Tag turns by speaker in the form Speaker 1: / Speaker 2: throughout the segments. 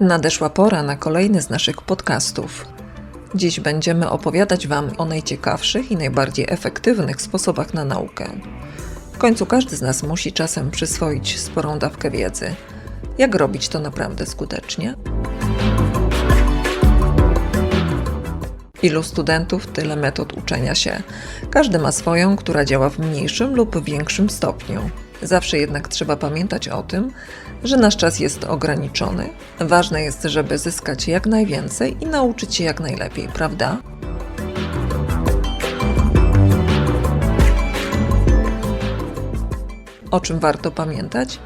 Speaker 1: Nadeszła pora na kolejny z naszych podcastów. Dziś będziemy opowiadać Wam o najciekawszych i najbardziej efektywnych sposobach na naukę. W końcu każdy z nas musi czasem przyswoić sporą dawkę wiedzy. Jak robić to naprawdę skutecznie? Ilu studentów, tyle metod uczenia się. Każdy ma swoją, która działa w mniejszym lub większym stopniu. Zawsze jednak trzeba pamiętać o tym, że nasz czas jest ograniczony. Ważne jest, żeby zyskać jak najwięcej i nauczyć się jak najlepiej, prawda? O czym warto pamiętać?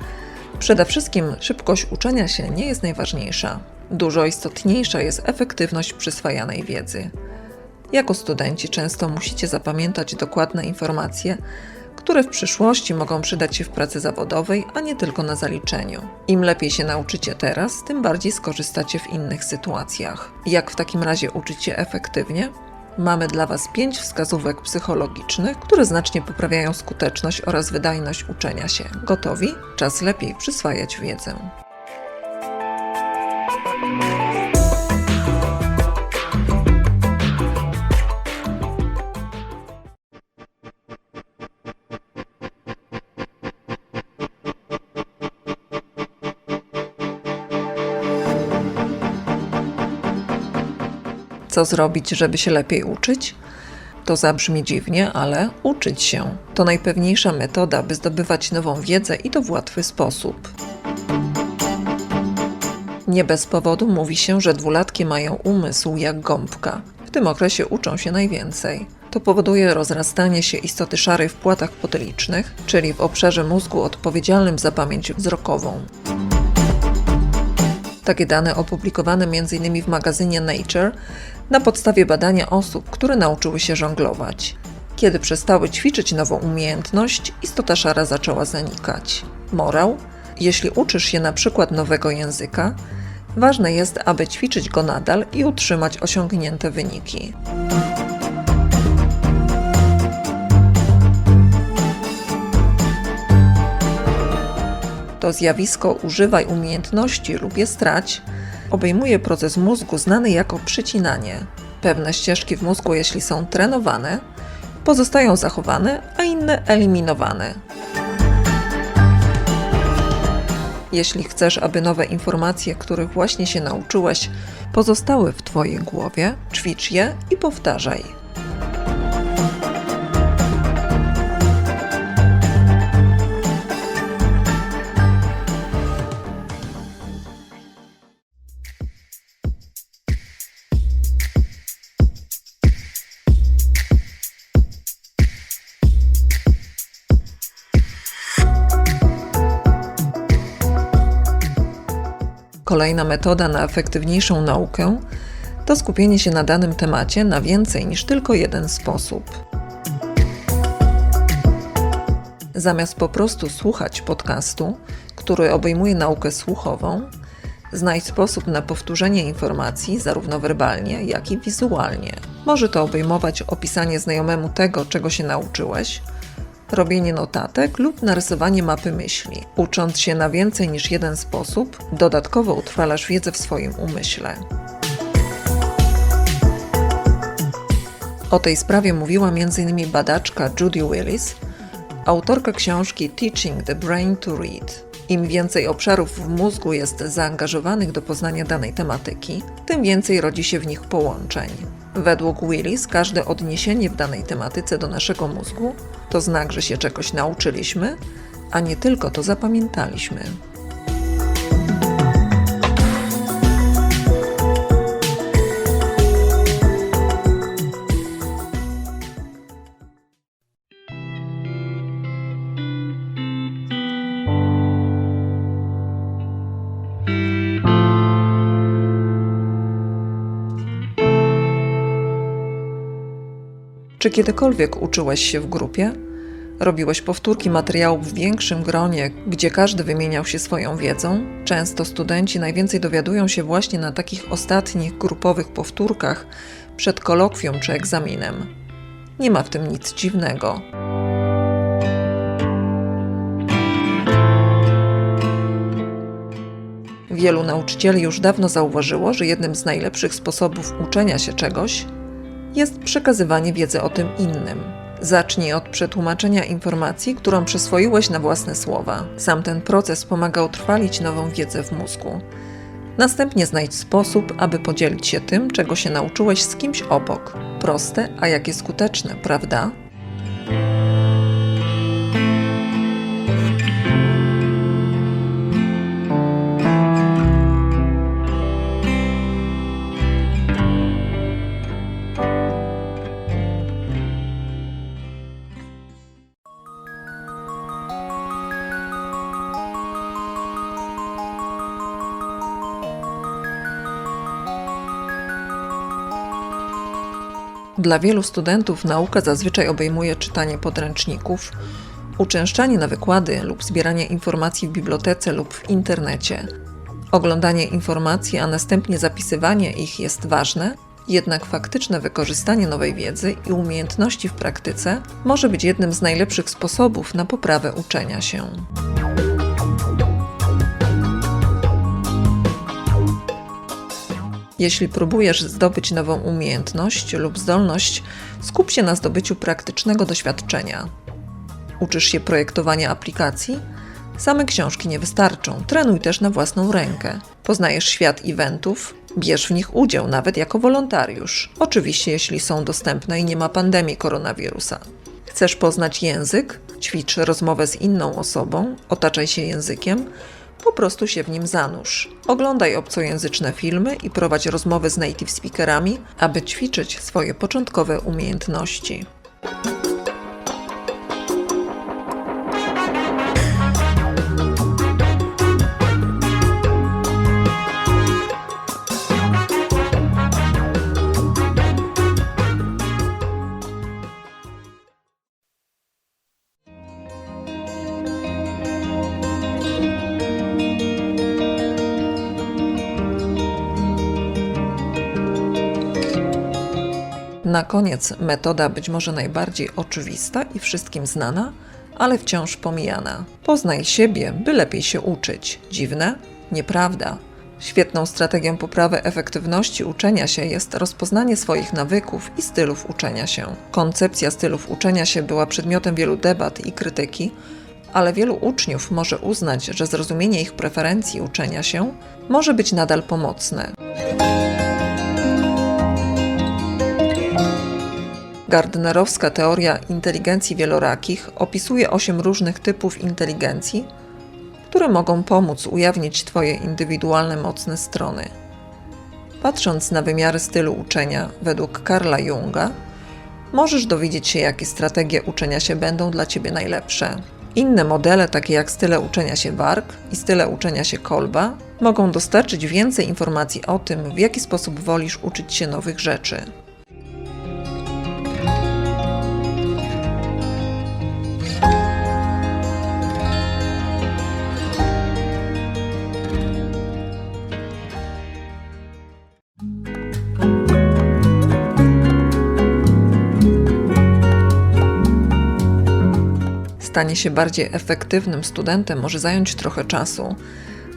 Speaker 1: Przede wszystkim szybkość uczenia się nie jest najważniejsza. Dużo istotniejsza jest efektywność przyswajanej wiedzy. Jako studenci często musicie zapamiętać dokładne informacje, które w przyszłości mogą przydać się w pracy zawodowej, a nie tylko na zaliczeniu. Im lepiej się nauczycie teraz, tym bardziej skorzystacie w innych sytuacjach. Jak w takim razie uczyć się efektywnie? Mamy dla Was pięć wskazówek psychologicznych, które znacznie poprawiają skuteczność oraz wydajność uczenia się. Gotowi? Czas lepiej przyswajać wiedzę. Co zrobić, żeby się lepiej uczyć? To zabrzmi dziwnie, ale uczyć się to najpewniejsza metoda, by zdobywać nową wiedzę i to w łatwy sposób. Nie bez powodu mówi się, że dwulatki mają umysł jak gąbka. W tym okresie uczą się najwięcej. To powoduje rozrastanie się istoty szarej w płatach potylicznych, czyli w obszarze mózgu odpowiedzialnym za pamięć wzrokową. Takie dane opublikowane m.in. w magazynie Nature na podstawie badania osób, które nauczyły się żonglować. Kiedy przestały ćwiczyć nową umiejętność, istota szara zaczęła zanikać. Morał? Jeśli uczysz się na przykład nowego języka, ważne jest, aby ćwiczyć go nadal i utrzymać osiągnięte wyniki. To zjawisko używaj umiejętności lub je strać obejmuje proces mózgu znany jako przycinanie. Pewne ścieżki w mózgu, jeśli są trenowane, pozostają zachowane, a inne eliminowane. Jeśli chcesz, aby nowe informacje, których właśnie się nauczyłeś, pozostały w Twojej głowie, ćwicz je i powtarzaj. Kolejna metoda na efektywniejszą naukę to skupienie się na danym temacie na więcej niż tylko jeden sposób. Zamiast po prostu słuchać podcastu, który obejmuje naukę słuchową, znajdź sposób na powtórzenie informacji zarówno werbalnie, jak i wizualnie. Może to obejmować opisanie znajomemu tego, czego się nauczyłeś, robienie notatek lub narysowanie mapy myśli. Ucząc się na więcej niż jeden sposób, dodatkowo utrwalasz wiedzę w swoim umyśle. O tej sprawie mówiła m.in. badaczka Judy Willis, autorka książki Teaching the Brain to Read. Im więcej obszarów w mózgu jest zaangażowanych do poznania danej tematyki, tym więcej rodzi się w nich połączeń. Według Willis każde odniesienie w danej tematyce do naszego mózgu to znak, że się czegoś nauczyliśmy, a nie tylko to zapamiętaliśmy. Czy kiedykolwiek uczyłeś się w grupie? Robiłeś powtórki materiałów w większym gronie, gdzie każdy wymieniał się swoją wiedzą? Często studenci najwięcej dowiadują się właśnie na takich ostatnich grupowych powtórkach przed kolokwium czy egzaminem. Nie ma w tym nic dziwnego. Wielu nauczycieli już dawno zauważyło, że jednym z najlepszych sposobów uczenia się czegoś jest przekazywanie wiedzy o tym innym. Zacznij od przetłumaczenia informacji, którą przyswoiłeś na własne słowa. Sam ten proces pomaga utrwalić nową wiedzę w mózgu. Następnie znajdź sposób, aby podzielić się tym, czego się nauczyłeś z kimś obok. Proste, a jakie skuteczne, prawda? Dla wielu studentów nauka zazwyczaj obejmuje czytanie podręczników, uczęszczanie na wykłady lub zbieranie informacji w bibliotece lub w internecie. Oglądanie informacji, a następnie zapisywanie ich jest ważne, jednak faktyczne wykorzystanie nowej wiedzy i umiejętności w praktyce może być jednym z najlepszych sposobów na poprawę uczenia się. Jeśli próbujesz zdobyć nową umiejętność lub zdolność, skup się na zdobyciu praktycznego doświadczenia. Uczysz się projektowania aplikacji? Same książki nie wystarczą, trenuj też na własną rękę. Poznajesz świat eventów, bierz w nich udział nawet jako wolontariusz. Oczywiście, jeśli są dostępne i nie ma pandemii koronawirusa. Chcesz poznać język? Ćwicz rozmowę z inną osobą, otaczaj się językiem, po prostu się w nim zanurz. Oglądaj obcojęzyczne filmy i prowadź rozmowy z native speakerami, aby ćwiczyć swoje początkowe umiejętności. Na koniec metoda być może najbardziej oczywista i wszystkim znana, ale wciąż pomijana. Poznaj siebie, by lepiej się uczyć. Dziwne? Nieprawda. Świetną strategią poprawy efektywności uczenia się jest rozpoznanie swoich nawyków i stylów uczenia się. Koncepcja stylów uczenia się była przedmiotem wielu debat i krytyki, ale wielu uczniów może uznać, że zrozumienie ich preferencji uczenia się może być nadal pomocne. Gardnerowska teoria inteligencji wielorakich opisuje osiem różnych typów inteligencji, które mogą pomóc ujawnić Twoje indywidualne mocne strony. Patrząc na wymiary stylu uczenia według Karla Junga, możesz dowiedzieć się, jakie strategie uczenia się będą dla Ciebie najlepsze. Inne modele, takie jak style uczenia się Warg i style uczenia się Kolba, mogą dostarczyć więcej informacji o tym, w jaki sposób wolisz uczyć się nowych rzeczy. Stanie się bardziej efektywnym studentem może zająć trochę czasu.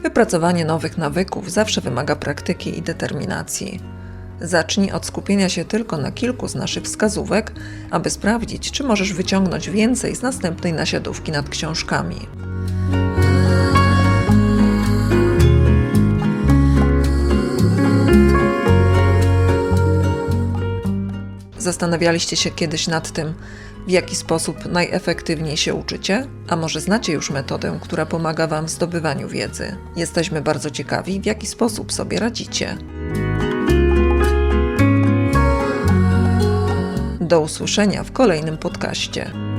Speaker 1: Wypracowanie nowych nawyków zawsze wymaga praktyki i determinacji. Zacznij od skupienia się tylko na kilku z naszych wskazówek, aby sprawdzić, czy możesz wyciągnąć więcej z następnej nasiadówki nad książkami. Zastanawialiście się kiedyś nad tym, w jaki sposób najefektywniej się uczycie? A może znacie już metodę, która pomaga Wam w zdobywaniu wiedzy? Jesteśmy bardzo ciekawi, w jaki sposób sobie radzicie. Do usłyszenia w kolejnym podcaście.